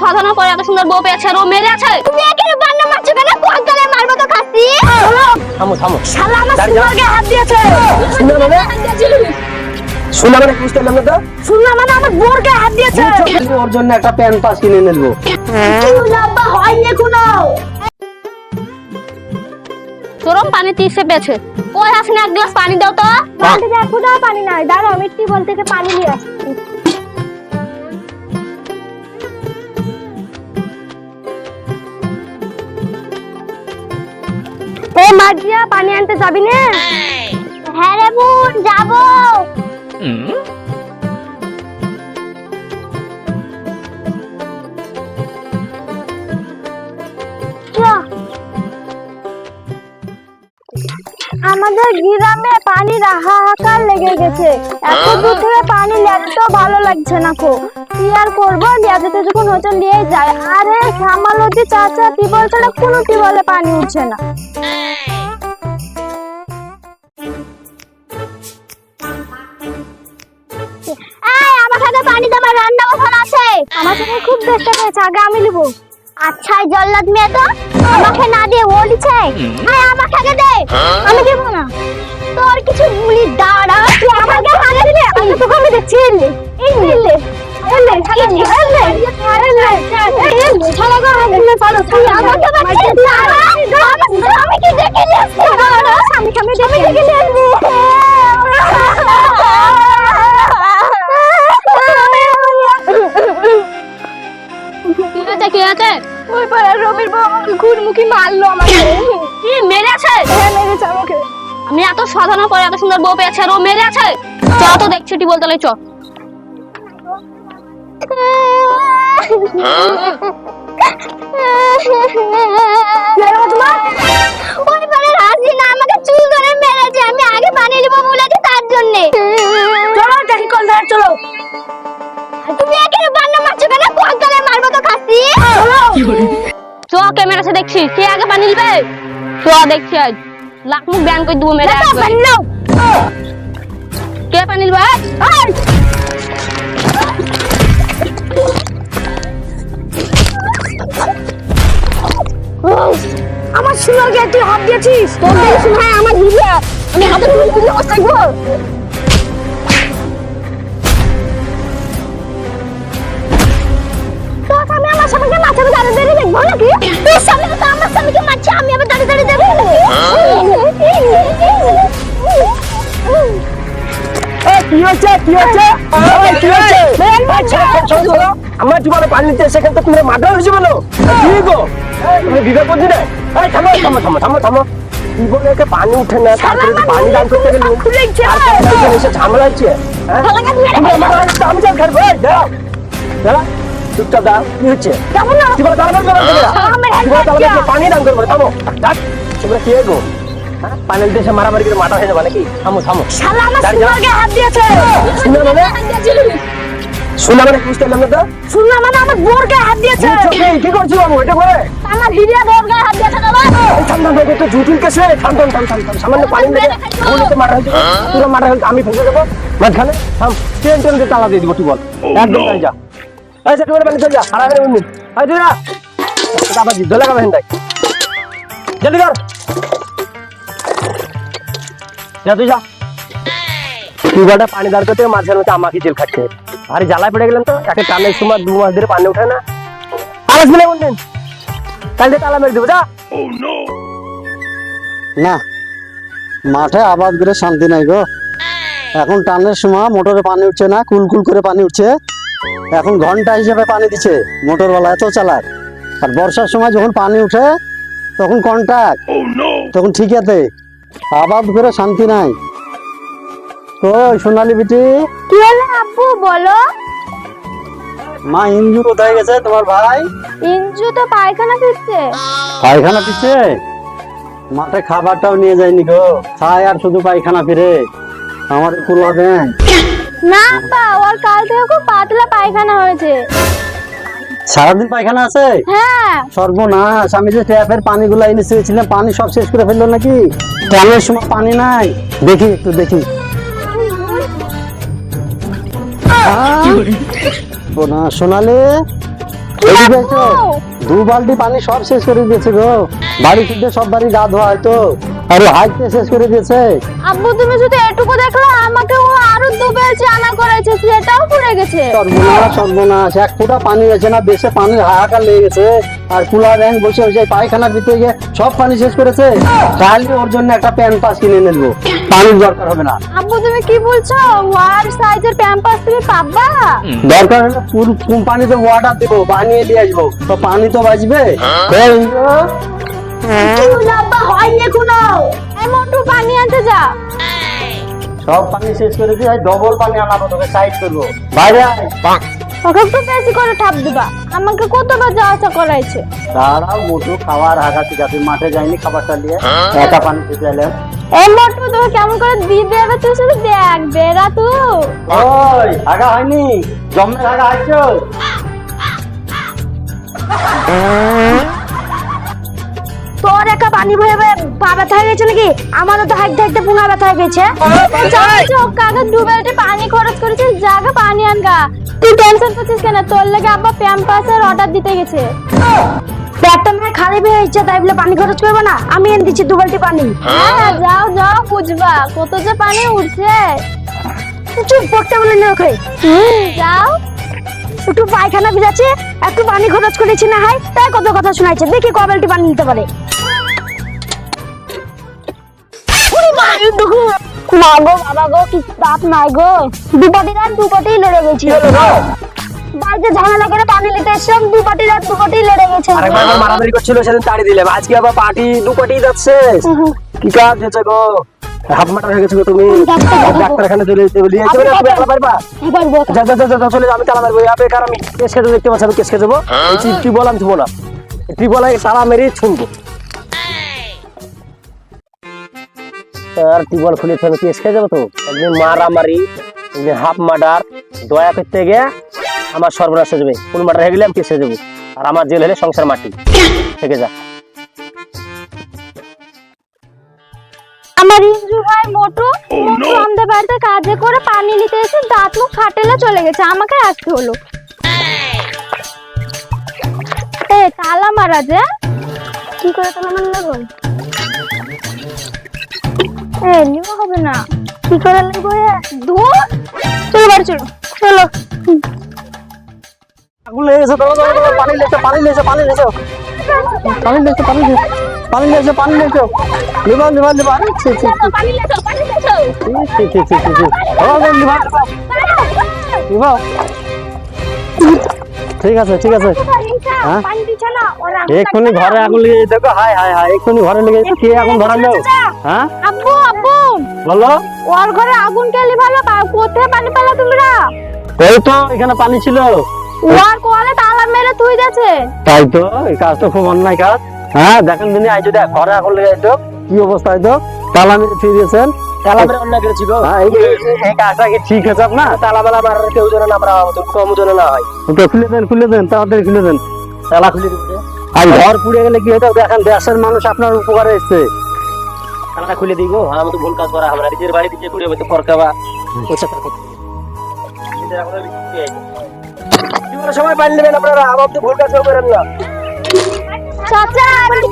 সাধনা করে এত সুন্দর বউ পেয়েছে আর ও মেরে আছে। তুমি এখানে বান্না মারছো কেন? কঙ্কালে মারবো তো খাসি? থামো থামো। শালা আমার। সুমাকে হাত দিয়েছে। শুনে মানে? শুনে মানে বুঝতে পারলাম না তো? শুনলাম মানে আমার বোরকে হাত দিয়েছে। ওর জন্য একটা প্যান পাস কিনে নেব। কি লাম্বা হয়নি কোনো চরম পানি তিসে পেয়েছে। ওই হাসনে এক গ্লাস পানি দাও তো। বালতিতে এক ফোঁটাও পানি নাই। দাঁড়াও আমি টিউবওয়েল থেকে পানি নিয়ে আসছি। মাজিয়া পানি আনতে যাবি না? হ্যাঁ রে বোন, যাব। আমাদের গ্রামে পানির হাহাকার লেগে গেছে। এত দূর থেকে পানি লেতো ভালো লাগছে না কো। কি আর করব? লিয়াতে যখন হচ্ছে নিয়ে যায়, আরে শ্যামা নদী চাচা ছাড়া কোনো টিবলে পানি উঠছে না। এই পানি দেবার রান্না বসানো আছে। আমার সাথে খুব চেষ্টা করেছে আগে আমি লিবো আচ্ছা জল্লাদ মেয়ে তো আমাকে না দিয়ে ও লিছে আয় আমাকে আগে দে। আমি দেবো না। তোর কিছু গুলি দাঁড়া তুই আমাকে আগে দিলে আমি তোকে আমি দেখছি এই এলে এলে এলে এলে এলে এলে ছাড়া ঘুরমুখি মারলো আমাকে? কি হ্যাঁ মেরেছে আমাকে। আমি এত সাধনা করে এত সুন্দর বউ পেয়েছে আর ও মেরে আছে? চ তো দেখছি টি বলতে চ ওই পাড়ার আমাকে চুল ধরে মেরেছে আমি আগে পানি নেব বলেছি তার জন্য। চলো দেখি কোন ধারে চলো। চ কে মেরেছে দেখছি কে আগে পানি দিবে? চ দেখছি আজ। লাখ মুখ ব্যান করে দেবো মেরে। পানি নাও কে পানি! উফ, আমার সোনার গায়ে তুই হাত দিয়েছিস? তোর দেখছিস ভাই আমার হিরিয়া আমি হাতে তুলে আমার আমি দাঁড়িয়ে দাঁড়িয়ে নাকি তোর সামনে তো আমার স্বামীকে মারছে আমি আবার দাঁড়িয়ে দাঁড়িয়ে দেখব কি হচ্ছে কি ছেড়ে। আমার জীবনে পানি নিতে সেখান থেকে তুমি মার্ডার হয়েছে বলো? কি গো? তুমি বিবেক বুদ্ধি নেই এই, থামো থামো থামো থামো থামো। জীবনে একে পানি উঠে না তারপরে তো পানি দান করতে গেলে। ঝামেলা হচ্ছে। হ্যাঁ? আমি দাঁড়াও। দাঁড়া চুপচাপ দাঁড়াও কি হচ্ছে? না? দাঁড়াবার পানি করব থামো। ডাক তোমরা কি গো হ্যাঁ দেশে মারামারি করে মাথা হয়ে যাবে নাকি? থামো থামো। শালা আমার হাত দিয়েছে। শুনে মানে? শুনে মানে বুঝতে পারলাম না তো? শুনলাম মানে আমার বোর হাত দিয়েছে। কি? করছ বাবু এটা করে? আমার হিরিয়া বোর গায়ে হাত দিয়েছে দাদা এই থাম থাম থাম, একটু কেসে থাম থাম থাম থাম থাম সামান্য পানি তো মারা হয়েছে। পুরো মারা হয়েছে আমি ফেসে যাব। মাঝখানে থাম ট্রেন ট্রেন দিয়ে তালা দিয়ে দিব তুই বল। একদম যা। পানি দাঁড় করতে, মাঝখানে হচ্ছে আমাকে জেল খাচ্ছে। আরে জ্বালায় পড়ে গেলাম তো, একে টানের সময় দু মাস ধরে পানি ওঠে না। আর আসবি না কোনদিন কাল তালা মেরে দেবো, যা। না, মাঠে আবাদ করে শান্তি নাই গো। এখন টানের সময় মোটরে পানি উঠছে না, কুলকুল করে পানি উঠছে। এখন ঘণ্টা হিসেবে পানি দিচ্ছে মোটরওয়ালা এত চালাক। আর বর্ষার সময় যখন পানি উঠে তখন কন্ট্যাক্ট তখন ঠিক আছে। আবাদ করে শান্তি নাই। ওই সোনালি বিটি। কি হলো আব্বু বলো? মা ইঞ্জু কোথায় গেছে তোমার ভাই? ইঞ্জু তো পায়খানা ফিরছে পায়খানা পিছে মাঠে খাবারটাও নিয়ে যায়নি গো। খায় আর শুধু পায়খানা ফিরে। আমার কুলা দেন না আব্বা ওর কাল থেকে খুব পাতলা পায়খানা হয়েছে। সারাদিন পায়খানা আছে? হ্যাঁ। সর্বনাশ আমি যে ট্যাপের পানিগুলো এনে চেয়েছিলাম পানি সব শেষ করে ফেলল নাকি? ট্যাপের সময় পানি নাই। দেখি একটু দেখি। সোনালি। দু বালতি পানি সব শেষ করে দিয়েছে গো। বাড়ি ফিরতে সব বাড়ি গা ধোয়া হয়তো আরে হাইতে শেষ করে দিয়েছে। আব্বু তুমি শুধু এটুকু দেখল আমাকে ও আরও করেছে সেটাও পড়ে গেছে। সর্বনাশ সর্বনাশ। এক ফোঁটা পানি আছে না দেশে পানির হাহাকার লেগে গেছে। আর কুলা ব্যাংক বসে বসে পায়খানার ভিতরে গিয়ে সব পানি শেষ করেছে। তাহলে ওর জন্য একটা প্যান পাস কিনে নেব পানির দরকার হবে না। আব্বু তুমি কি বলছো? ওয়ার সাইজের প্যাম্পাস তুমি পাবা দরকার হলে পুরো কোম্পানিতে ওয়াটার দেবো বানিয়ে দিয়ে আসব। তো পানি তো বাঁচবে। এই, আব্বা এখনও। এই মোটু পানি আনতে যা। সব পানি শেষ করে দিয়ে ডবল পানি আনাবো তোকে সাইড করব। বাইরে ওকে একটু বেশি করে ঠাপ দিবা। আমাকে কতবার যাওয়া আসা করাইছে? দাঁড়াও মোটু খাওয়ার হাগা ঠিক আছে মাঠে যাইনি খাবারটা নিয়ে একা পানি খেতে এলাম এই মোটু তুমি কেমন করে দিয়ে দেবে? তুই শুধু দেখ বেড়া তুই ওই হাগা হয়নি? জমের হাগা আইছো? তোর পানি ভরে পা ব্যথা হয়ে গেছে নাকি? আমারও তো হাইটে হাইটে পুনা ব্যথা হয়ে গেছে। ডুবেলটে পানি খরচ করেছিস জায়গা পানি আনগা তুই টেনশন করছিস কেন? তোর লেগে আব্বা প্যাম্পাসের অর্ডার দিতে গেছে। পেটটা খারাপ তাই বলে পানি খরচ করব না। আমি এনে দিচ্ছি দু বালতি পানি। হ্যাঁ যাও যাও বুঝবা কত যে পানি উঠছে। চুপ পড়তে বলে যাও। একটু পায়খানা ভিজাচ্ছে একটু পানি খরচ করেছি না হয় তাই কত কথা শোনাইছে। দেখি ক বালতি পানি নিতে পারে। মা গো বাবা গো কি বাপ নাই গো? দুপাটি রাত দুপাটি লড়ে গেছি বাড়িতে ঝামেলা করে পানি নিতে এসছিলাম দুপাটি রাত দুপাটি লড়ে গেছে আরেকবার মারামারি করছিল সেদিন তাড়ি দিলাম আজকে আবার পার্টি দু কোটি যাচ্ছে কি কাজ হয়েছে গো? হাফ মাটার হয়ে গেছে গো তুমি। ডাক্তারখানে চলে যেতে বলি। চলে একলা পারবা? যা যা যা চলে আমি তালা মারবো। আপে কার আমি কেস খেতে দেখতে পাচ্ছি আমি কেস খেতে যাব। বল আমি থুবো না টি বলে তালা মেরে ছুনবো আর টিউবওয়েল খুলে যাব তো? একদিন মারামারি, একদিন হাফ মার্ডার, দয়া করতে গিয়ে আমার সর্বনাশ হয়ে যাবে। মার্ডার হয়ে গেলে আমি যাব। আর আমার জেল হলে সংসার মাটি। থেকে যা। আমার মোটু। মোটু আমাদের বাড়িতে কাজে করে পানি নিতে এসে দাঁত মুখ ফাটেলে চলে গেছে। আমাকে আসতে হলো। এ, তালা মারা যে। কি করে তালা মারলে এ নিবা হবে না। কি করে লাগবো এ? চলো বাড়ি চলো চলো। আগুন লেগে গেছে দাঁড়াও, দাঁড়াও, দাঁড়াও, পানি লেগেছে পানি লেগেছে পানি লেগেছে। পানি লেগেছে পানি লেগেছে পানি পানি লেগেছে। লিবা লিবা লিবা ছি ছি পানি লেছো পানি লেছো ছি ছি ছি ছি ছি। ও লিবা লিবা ঠিক আছে ঠিক আছে। হ্যাঁ? এক্ষুনি ঘরে আগুন লেগে দেখো হাই হাই হাই এক্ষুনি ঘরে লেগে কে আগুন ধরালো? হ্যাঁ? আব্বু আব্বু বলো। ওর ঘরে আগুন কেলি ভালো কোথায় পানি পেলা তোমরা? এই তো এখানে পানি ছিল। ওর কোয়ালে তালা মেরে তুই গেছে। তাই তো এই কাজ তো খুব অন্যায় কাজ। হ্যাঁ দেখেন দিনে আইজো দেখ ঘরে আগুন লেগে যেত কি অবস্থা তালা মেরে দিয়েছেন তালা মেরে অন্যায় করেছি গো। হ্যাঁ এই কাজটা কি ঠিক আছে আপনার? তালা বেলা মারার কেউ যেন না আমরা কম যেন না হয়। তো খুলে দেন খুলে দেন তাড়াতাড়ি খুলে দেন। তালা খুলে দিতে আর ঘর পুড়ে গেলে কি হতো দেখেন দেশের মানুষ আপনার উপকারে এসছে। তালাটা খুলে দিই গো। আমার তো ভুল কাজ করা আমরা নিজের বাড়ি দিকে হয়তো ফরকাবা জীবনে সময় পাইলে নেবেন আপনারা? আমার তো ভুল কাজ করেন না। চাচা তো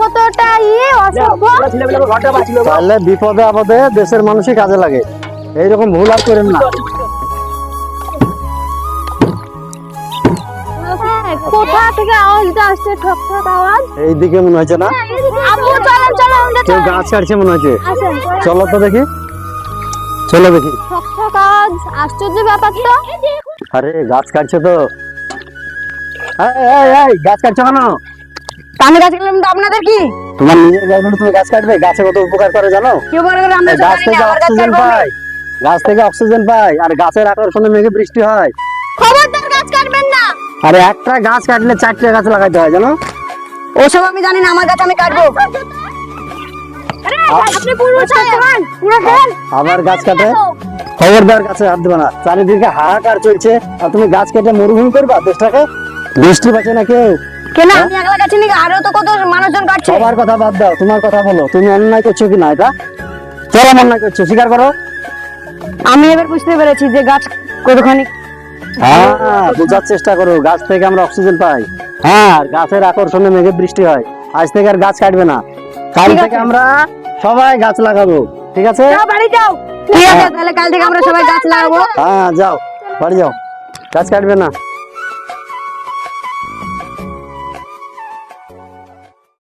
কতটা ইয়ে অসভ্য। বিপদে আপদে দেশের মানুষই কাজে লাগে। এইরকম ভুল আর করেন না। কোথা থেকে আওয়াজটা আসছে? ঠক ঠক আওয়াজ। এই দিকে মনে হচ্ছে না? আব্বু চলেন চলো আমরা কেউ গাছ কাটছে মনে হচ্ছে? চলো তো দেখি। চলো দেখি। ঠক ঠক আওয়াজ আশ্চর্য ব্যাপার তো। আরে গাছ কাটছে তো। গাছ কাটছো কেন? আমি গাছ গেলাম তো আপনাদের কি? তোমার নিজের তুমি গাছ কাটবে? গাছে কত উপকার করে জানো? মনে করে আমরা গাছ থেকে অক্সিজেন পাই। গাছ থেকে অক্সিজেন পায় আর গাছের আকর্ষণে মেঘে বৃষ্টি হয়। খবরদার গাছ কাটবেন না। আর একটা গাছ কাটলে চারটে গাছ লাগাইতে হয় জানো? ওসব আমি জানি না আমার গাছ আমি কাটবো। আবার গাছ কাটে? খবরদার গাছে হাত দেবে না। চারিদিকে হাহাকার চলছে আর তুমি গাছ কেটে মরুভূমি করবা? দেশটাকে বৃষ্টি পাচ্ছে না কেউ? কেন আমি একলা গাছে নাকি? আরও তো কত মানুষজন কাটছে। সবার কথা বাদ দাও তোমার কথা বলো। তুমি অন্যায় করছ কি না এটা? চরম অন্যায় করছ স্বীকার করো। আমি এবার বুঝতে পেরেছি যে গাছ কতখানি হ্যাঁ। বোঝার চেষ্টা করো গাছ থেকে আমরা অক্সিজেন পাই। হ্যাঁ। আর গাছের আকর্ষণে মেঘে বৃষ্টি হয়। আজ থেকে আর গাছ কাটবে না। কাল থেকে আমরা সবাই গাছ লাগাবো। ঠিক আছে? বাড়ি যাও। ঠিক আছে। তাহলে কাল থেকে আমরা সবাই গাছ লাগাবো। হ্যাঁ যাও। বাড়ি যাও। গাছ কাটবে না।